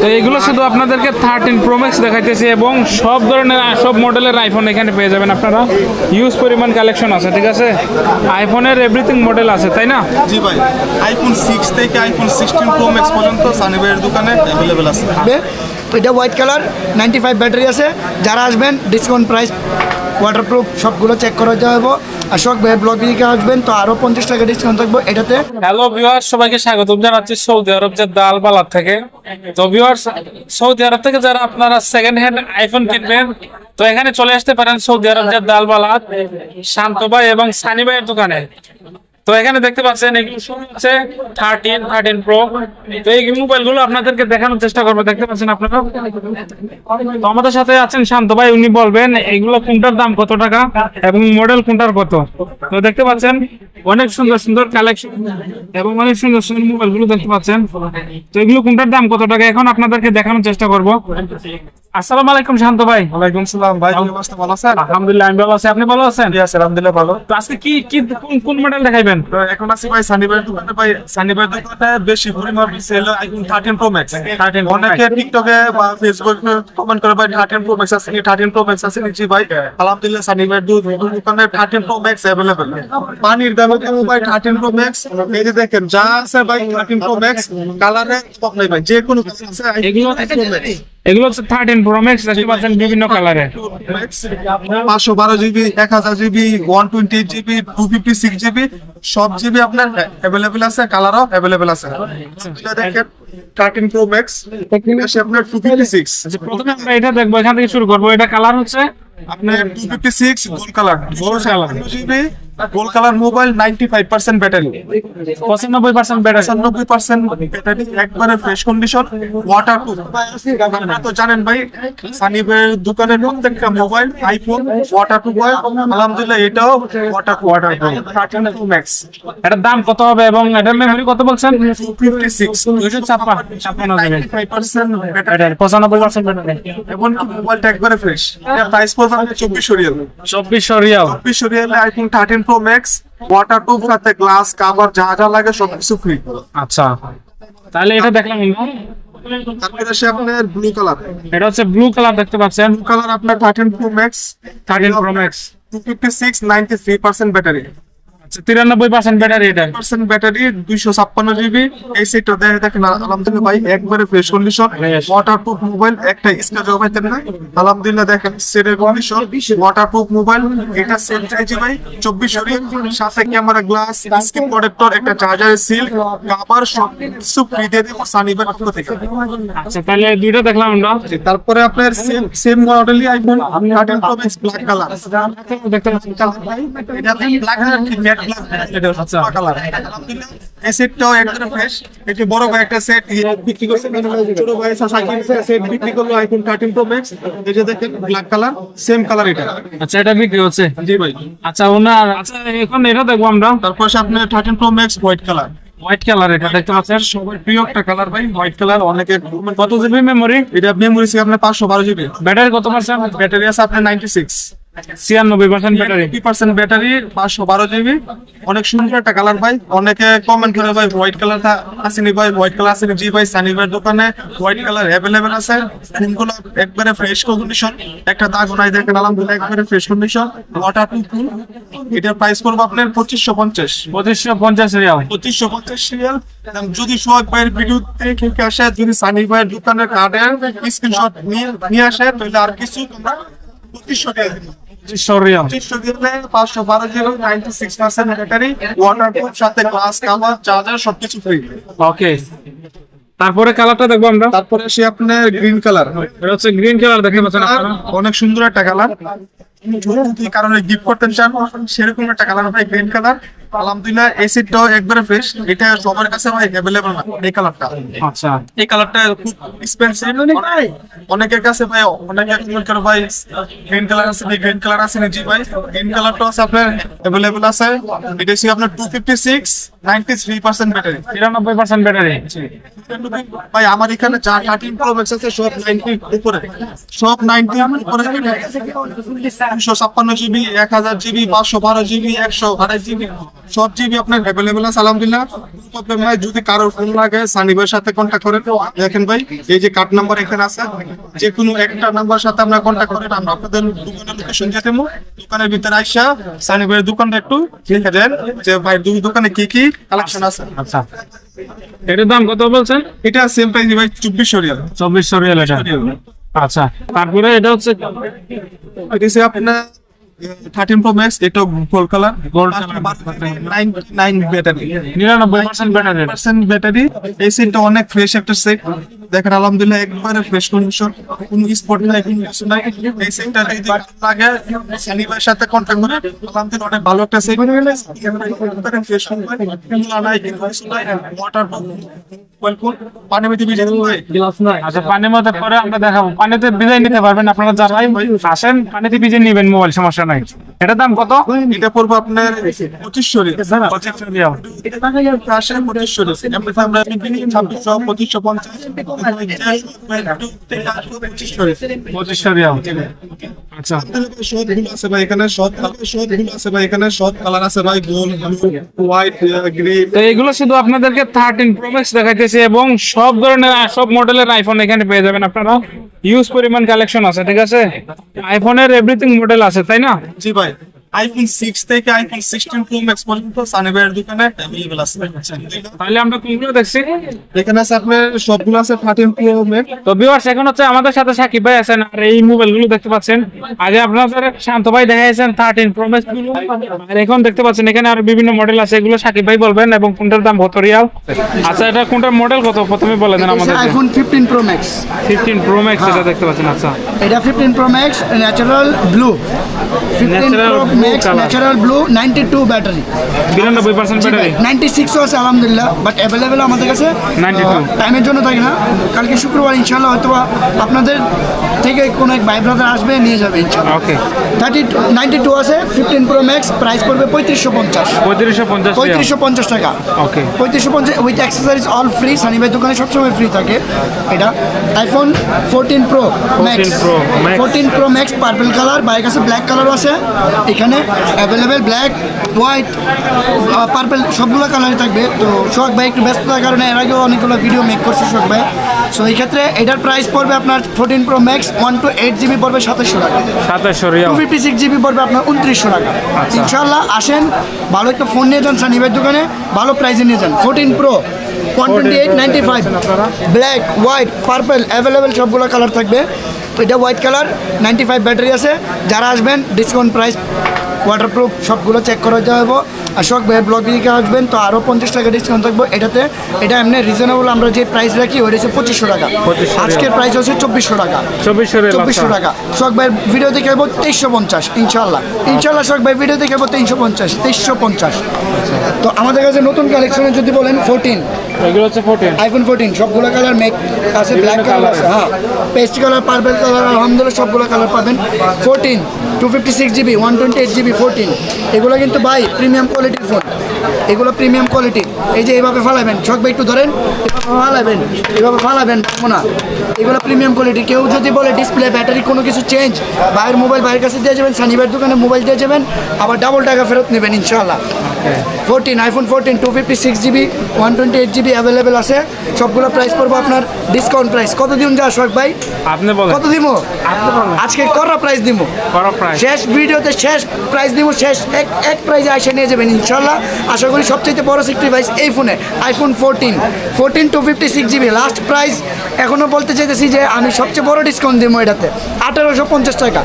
তো এগুলো শুধু আপনাদেরকে থার্টিন প্রোম্যাক্স দেখাইতেছি এবং সব ধরনের সব মডেলের আইফোন এখানে পেয়ে যাবেন আপনারা। ইউজ পরিমাণ কালেকশন আছে ঠিক আছে? আইফোনের এভরিথিং মডেল আছে তাই না? জি ভাই আইফোন সিক্স থেকে আইফোন সিক্সটিন প্রো ম্যাক্স পর্যন্ত সানিবাইয়ের দোকানে অ্যাভেলেবেল আছে। এটা white colour ninety five battery আছে। যারা আসবেন ডিসকাউন্ট প্রাইস ওয়াটারপ্রুফ সবগুলো চেক করে দেওয়া আর সব ব্লগ দিকে আসবেন, তো আরও পঞ্চাশ টাকা ডিসকাউন্ট থাকব এটাতে। হ্যালো ভিউয়ার্স সবাইকে স্বাগত জানাচ্ছি সৌদি আরব যে দাল বালার থেকে। তো ভিউয়ার্স সৌদি আরব থেকে যারা আপনারা সেকেন্ড হ্যান্ড আইফোন কিনবেন, তো এখানে চলে আসতে পারেন সৌদি আরব যে দাল শান্ত ভাই এবং সানি ভাইয়ের দোকানে। তো এখানে দেখতে পাচ্ছেন এগুলো হচ্ছে থার্টিন থার্টিন প্রো তো এই মোবাইলগুলো আপনাদেরকে দেখানোর চেষ্টা করব দেখতে পাচ্ছেন আপনারা? তো আমাদের সাথে আছেন শান্ত ভাই উনি বলবেন এগুলো কোনটার দাম কত টাকা এবং মডেল কোনটার কত? তো দেখতে পাচ্ছেন অনেক সুন্দর সুন্দর কালেকশন এবং অনেক সুন্দর সুন্দর মোবাইলগুলো দেখতে পাচ্ছেন। তো এগুলো কোনটার দাম কত টাকা? এখন আপনাদেরকে দেখানোর চেষ্টা করব। আসসালামু আলাইকুম শান্ত ভাই। ওয়ালাইকুম সালাম। ভাই ভালো আছেন? আলহামদুলিল্লাহ আমি ভালো আছি। আপনি ভালো আছেন? জি আলহামদুলিল্লাহ ভালো। তো আজকে কি কি কোন- কোন মডেল দেখাইবেন? তো এখন আছি ভাই সানিবাইয়ের দোকানে ভাই সানিবাইয়ের দোকানে বেশি পরিমাণ sale iPhone thirteen pro max 13 অনেকে টিকটকে বা ফেসবুকে কমেন্ট করে ভাই থার্টিন প্রো ম্যাক্স আছে থার্টিন প্রো ম্যাক্স আছে জি ভাই। আলহামদুলিল্লাহ সানিবাইয়ের দোকানে থার্টিন প্রো ম্যাক্স অ্যাভেলেবেল পানির দামে কম ভাই? থার্টিন প্রো ম্যাক্স এই যে দেখেন যা আছে ভাই থার্টিন প্রো ম্যাক্স কালারে স্টক নেই ভাই যে কোনো কিছু আছে এগুলো এগুলো হচ্ছে থার্টিন প্রো ম্যাক্স দেখতে পাচ্ছেন বিভিন্ন কালারে পাঁচশো বারো জিবি এক হাজার GB one twenty GB two fifty six GB সব জিবি আপনার অ্যাভেলেবেল আছে কালারও অ্যাভেলেবেল আছে। দেখেন থার্টিন প্রো ম্যাক্স আপনার টু ফিফটি সিক্স প্রথমে আমরা এটা দেখব, এখান থেকে শুরু করব। এটা কালার হচ্ছে আপনার two fifty six gold colour GB gold colour mobile ninety five percent battery পঁচানব্বই পার্সেন্ট ব্যাটারি পঁচানব্বই পার্সেন্ট ব্যাটারি একবারে ফ্রেশ কন্ডিশন ওয়াটার প্রুফ আপনারা তো জানেন ভাই সানিবের দোকানের প্রত্যেকটা মোবাইল আইফোন ওয়াটার প্রুফ হয়। আলহামদুলিল্লাহ এটাও water water thirteen pro max এটার দাম কত হবে এবং এটার মেমরি কত বলছেন? ফিফটি সিক্স দুইশো ছাপ্পান্ন। ছাপ্পান্ন ব্যাটারি পঁচানব্বই পার্সেন্ট ব্যাটারি এমনকি মোবাইলটা একবারে ফ্রেশ প্রাইস চব্বিশশো রিয়াল চব্বিশশো রিয়াল চব্বিশশো রিয়ালে iPhone thirteen pro max waterproof সাথে গ্লাস কাভার যা যা লাগে সব কিছু ফ্রি আচ্ছা। তাহলে এটা দেখলাম আপনার ব্লু কালার এটা হচ্ছে ব্লু কালার দেখতে পাচ্ছেন। ব্লু কালার আপনার thirteen pro max thirteen pro max two fifty six ninety three percent battery তিরানব্বই পার্সেন্ট ব্যাটারি এটা। পার্সেন্ট ব্যাটারি দুইশো ছাপ্পান্ন জিবি এই সেটটা দেখে দেখেন আলহামদুলিল্লাহ ভাই একবারে fresh condition waterproof mobile একটা স্ক্র্যাচ পাইতেন না। আলহামদুলিল্লাহ দেখেন সেটের কন্ডিশন ওয়াটার প্রুফ মোবাইল এটা সেট চাইছি ভাই চব্বিশ সাথে ক্যামেরা গ্লাস স্ক্রিন প্রোটেক্টর একটা চার্জার সিল কভার সব কিছু ফ্রি দিয়ে দেবো সানিবের পক্ষ থেকে আচ্ছা তাহলে দুইটা দেখলাম আমরা। তারপরে আপনার same same মডেলই iPhone thirteen pro max black colour দেখতে পাচ্ছেন এটা ব্ল্যাক কালার আচ্ছা। কালার এই সেটটাও একদম ফ্রেশ এই বড় ভাই একটা সেট বিক্রি করছে ছোট ভাই সাকিব সেট বিক্রি করল আইফোন 13 প্রো ম্যাক্স এই যে দেখেন ব্ল্যাক কালার সেম কালার এটা এটা বিক্রি হচ্ছে জি ভাই ওনার আচ্ছা এখন এটা দেখব আমরা তারপর আছে আপনার 13 pro max white colour white colour এটা প্রিয় একটা কালার ভাই হোয়াইট কালার কত জিবি মেমোরি এটা মেমোরি আছে আপনার 512 জিবি ব্যাটারি কত পার্সেন্ট ব্যাটারি আছে আপনার 96 ছিয়ানব্বই পার্সেন্ট ব্যাটারি পার্সেন্ট ব্যাটারি পাঁচশো বারো জিবি অনেক সুন্দর একটা কালার ভাই অনেকে কমেন্ট করে ভাই হোয়াইট কালার আসেনি ভাই হোয়াইট কালার আসেনি। জি ভাই সানি ভাইয়ের দোকানে হোয়াইট কালার অ্যাভেলেবেল আছে। ফোনগুলো একবারে ফ্রেশ কন্ডিশন একটা দাগ নাই দেখেন আলহামদুলিল্লাহ একবারে ফ্রেশ কন্ডিশন ওয়াটার প্রুফ এটার প্রাইস পড়বে আপনার পঁচিশশো পঞ্চাশ। পঁচিশশো পঞ্চাশ রিয়াল পঁচিশশো পঞ্চাশ সিরিয়াল যদি সোহাগ ভাইয়ের আসে যদি সানি ভাইয়ের দোকানের কার্ডের স্ক্রিনশট নিয়ে নিয়ে আসে তাহলে আর কিছু তোমরা পঁচিশশো টাকা পঁচিশশো রিয়াল। পঁচিশশো দিলে পাঁচশো বারো zero ninety six percent battery waterproof সাথে গ্লাস কাভার চার্জার সবকিছু ফ্রি ওকে তারপরে কালারটা দেখব আমরা। তারপরে সে আপনার গ্রিন কালার এটা হচ্ছে গ্রিন কালার দেখতে পাচ্ছেন অনেক সুন্দর একটা কালার যদি কারণে গিফট করতে চান সেরকম একটা কালার ভাই গ্রিন কালার আলহামদুলিল্লাহ এই সিটটাও একবারে ফ্রেশ এটা সবার কাছে ভাই অ্যাভেলেবল না এই কালারটা আচ্ছা। এই কালারটা খুব এক্সপেন্সিভ অনেকের কাছে ভাই অনেকে কমেন্ট করে ভাই গ্রিন কালার আছে গ্রিন কালার আছে জি ভাই। গ্রিন কালারটা আছে আপনার অ্যাভেলেবল আছে। এটা হচ্ছে আপনার two fifty six ninety three percent battery তিরানব্বই পার্সেন্ট ব্যাটারি ভাই আমার এখানে যা থার্টিন প্রো ম্যাক্স আছে সব নাইনটি উপরে। সব নাইনটি উপরে। দুশো ছাপ্পান্ন জিবি এক হাজার জিবি পাঁচশো বারো জিবি একশো আড়াই জিবি সব জিবি আপনার অ্যাভেলেবেল আছে আলহামদুলিল্লাহ। তবে ভাই যদি কারোর ফোন লাগে সানি ভাইয়ের সাথে কন্ট্যাক্ট করেন। দেখেন ভাই এই যে কার্ড নাম্বার এখানে আছে যে কোনো একটা নাম্বার সাথে আপনারা কন্ট্যাক্ট করেন আমরা আপনাদের দোকানের লোকেশন দিয়ে দেবো। দোকানের ভিতরে আইসা সানি ভাইয়ের দোকানটা একটু লিখে দেন যে ভাই দুই দোকানে কি কি কালেকশন আছে। আচ্ছা। এটার দাম কত বলছেন? এটা সেম প্রাইস ভাই চব্বিশশো রিয়াল। চব্বিশশো রিয়াল এটা। আচ্ছা তারপরে এটা হচ্ছে এটা হচ্ছে আপনার থার্টিন প্রো ম্যাক্স এটা gold colour. Nine nine battery নিরানব্বই পার্সেন্ট ব্যাটারি পার্সেন্ট ব্যাটারি এই সেটটা অনেক ফ্রেশ একটা সেট দেখেন আলহামদুলিল্লাহ একবারে ফ্রেশ কন্ডিশন কোনো স্পট নাই কোনো কিছু নাই। এই সেটটা যদি লাগে সানিবার সাথে কন্ট্যাক্ট করে আলহামদুলিল্লাহ অনেক ভালো একটা সেট ফ্রেশ নাই নাই ওয়াটার পানি মেতে ভিজে আচ্ছা পানির মধ্যে পরে আমরা দেখাবো। পানিতে ভিজাই নিতে পারবেন আপনারা যারাই আসেন পানিতে ভিজে নিবেন মোবাইল সমস্যা নাই। এটার দাম কত? এটা পড়ব আপনার পঁচিশশো পঁচিশশো রিয়াল। পঁচিশশো আমরা ছাব্বিশশো পঁচিশশো পঞ্চাশ। পঁচিশশো পঁচিশশো রিয়াল। আচ্ছা। সবগুলো আছে ভাই এখানে সব সবগুলো আছে ভাই এখানে সব কালার আছে ভাই গোল হোয়াইট গ্রিন তো এগুলো শুধু আপনাদেরকে দেখাইতেছে এবং সব ধরনের সব মডেলের আইফোন এখানে পেয়ে যাবেন আপনারা। ইউজ পরিমাণ কালেকশন আছে ঠিক আছে? আইফোনের এভরিথিং মডেল আছে তাই না? জি ভাই। আইফোন সিক্স থেকে আইফোন সিক্সটিন প্রো ম্যাক্স পর্যন্ত সানিবের দোকানে অ্যাভেলেবল আছে। তাহলে আমরা কোনগুলো দেখছি? এখানে আছে আপনার সবগুলো আছে থার্টিন প্রো ম্যাক্স তো ভিউয়ার্স এখন হচ্ছে আমাদের সাথে সাকিব ভাই আছেন আর এই মোবাইলগুলো দেখতে পাচ্ছেন। আগে আপনাদের শান্ত ভাই দেখাইছেন থার্টিন প্রো ম্যাক্সগুলো। আর এখন দেখতে পাচ্ছেন এখানে আর বিভিন্ন মডেল আছে এগুলো সাকিব ভাই বলবেন এবং কোনটার দাম কত রিয়াল আচ্ছা এটা কোনটার মডেল কত? প্রথমে বলে দেন আমাদের iPhone fifteen pro max fifteen pro max এটা দেখতে পাচ্ছেন আচ্ছা। এটা fifteen pro max natural blue fifteen pro blue max natural blue ninety two battery বিরানব্বই পার্সেন্ট ব্যাটারি নাইনটি সিক্সও আছে আলহামদুলিল্লাহ বাট অ্যাভেলেবেল আমাদের কাছে টাইমের জন্য থাকে না? কালকে শুক্রবার ইনশাল্লাহ হয়তো আপনাদের থেকে কোনো এক ভাই ব্রাদার আসবে নিয়ে যাবে ইনশাল্লাহ ওকে থার্টি নাইনটি টু আছে ফিফটিন প্রো ম্যাক্স প্রাইস পড়বে পঁয়ত্রিশশো পঞ্চাশ। পঁয়ত্রিশশো পঞ্চাশ পঁয়ত্রিশশো পঞ্চাশ টাকা। ওকে পঁয়ত্রিশশো পঞ্চাশ উইথ অ্যাক্সেসরিজ অল ফ্রি সানিভাই দোকানে সবসময় ফ্রি থাকে। এটা iPhone fourteen pro max. Fourteen pro max purple colour bike আছে ব্ল্যাক কালারও আছে। এখানে অ্যাভেলেবেল ব্ল্যাক হোয়াইট পার্পল সবগুলো কালারই থাকবে। তো শখ ভাই একটু ব্যস্ততার কারণে এর আগেও অনেকগুলো ভিডিও মেক করছে শখ ভাই। সো এই ক্ষেত্রে এটার প্রাইস পড়বে আপনার fourteen pro max one two eight GB পড়বে সাতাশশো টাকা। সাতাশশো টু ফিফটি সিক্স জিবি পড়বে আপনার উনত্রিশশো টাকা। আচ্ছা। ইনশাল্লাহ আসেন ভালো একটা ফোন নিয়ে যান সানিবের দোকানে ভালো প্রাইসে নিয়ে যান। Fourteen pro one twenty eight ninety five black white purple available সবগুলো কালার থাকবে। এটা white colour ninety five battery আছে। যারা আসবেন ডিসকাউন্ট প্রাইস ওয়াটারপ্রুফ সবগুলো চেক করে দেওয়া হব। আর শখ ভাইয়ের ব্লগ দিকে আসবেন তো আরও পঞ্চাশ টাকা ডিসকাউন্ট থাকব। এটাতে এটা এমনি রিজনেবল আমরা যে প্রাইস রাখি ওইটা হচ্ছে পঁচিশশো টাকা। আজকের প্রাইস হচ্ছে চব্বিশশো টাকা। চব্বিশশো চব্বিশশো টাকা। শখ ভাইয়ের ভিডিও দেখে যাব তেইশশো পঞ্চাশ ইনশাল্লাহ ইনশাল্লাহ শখ ভাই ভিডিও দেখে যাব তিনশো পঞ্চাশ তেইশশো পঞ্চাশ। তো আমাদের কাছে নতুন কালেকশনে যদি বলেন ফোরটিন এগুলো হচ্ছে ফোরটিন আইফোন ফোরটিন সবগুলো কালার মেক আছে ব্ল্যাক কালার আছে হ্যাঁ। পেস্ট কালার পার্পল কালার আলহামদুলিল্লাহ সবগুলো কালার পাবেন। Fourteen two fifty six GB one twenty eight GB fourteen এগুলো কিন্তু ভাই প্রিমিয়াম কোয়ালিটির ফোন এগুলো প্রিমিয়াম কোয়ালিটি এই যে এইভাবে ফালাবেন শখ ভাই একটু ধরেন। এভাবে ফালাবেন এভাবে ফালাবেন না। এগুলো প্রিমিয়াম কোয়ালিটি কেউ যদি বলে ডিসপ্লে ব্যাটারি কোনো কিছু চেঞ্জ ভাইয়ের মোবাইল ভাইয়ের কাছে দিয়ে যাবেন সানিবার দোকানে মোবাইল দিয়ে যাবেন আবার ডাবল টাকা ফেরত নেবেন ইনশাল্লাহ fourteen iPhone fourteen two fifty six GB one twenty eight GB available আছে। সবগুলো প্রাইস পড়ব আপনার ডিসকাউন্ট প্রাইস কত দিন যা শখ ভাই? আপনি বলেন। কত দিব আজকে করা প্রাইস দিব করো প্রাইস শেষ ভিডিওতে শেষ প্রাইস দিব শেষ এক এক প্রাইজে আসে নিয়ে যাবেন ইনশাল্লাহ আশা করি সবচেয়ে বড় সেক্রিফাইস এই ফোনে iPhone fourteen fourteen two fifty six GB last price এখনও বলতে চাইতেছি যে আমি সবচেয়ে বড় ডিসকাউন্ট দিব এটাতে আঠারোশো পঞ্চাশ টাকা।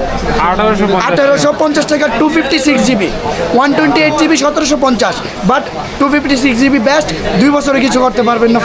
আঠারোশো পঞ্চাশ আঠারোশো পঞ্চাশ টাকা two fifty six GB one twenty eight GB সতেরোশো পঞ্চাশ but two fifty six GB best দুই বছরে কিছু করতে পারবেন না।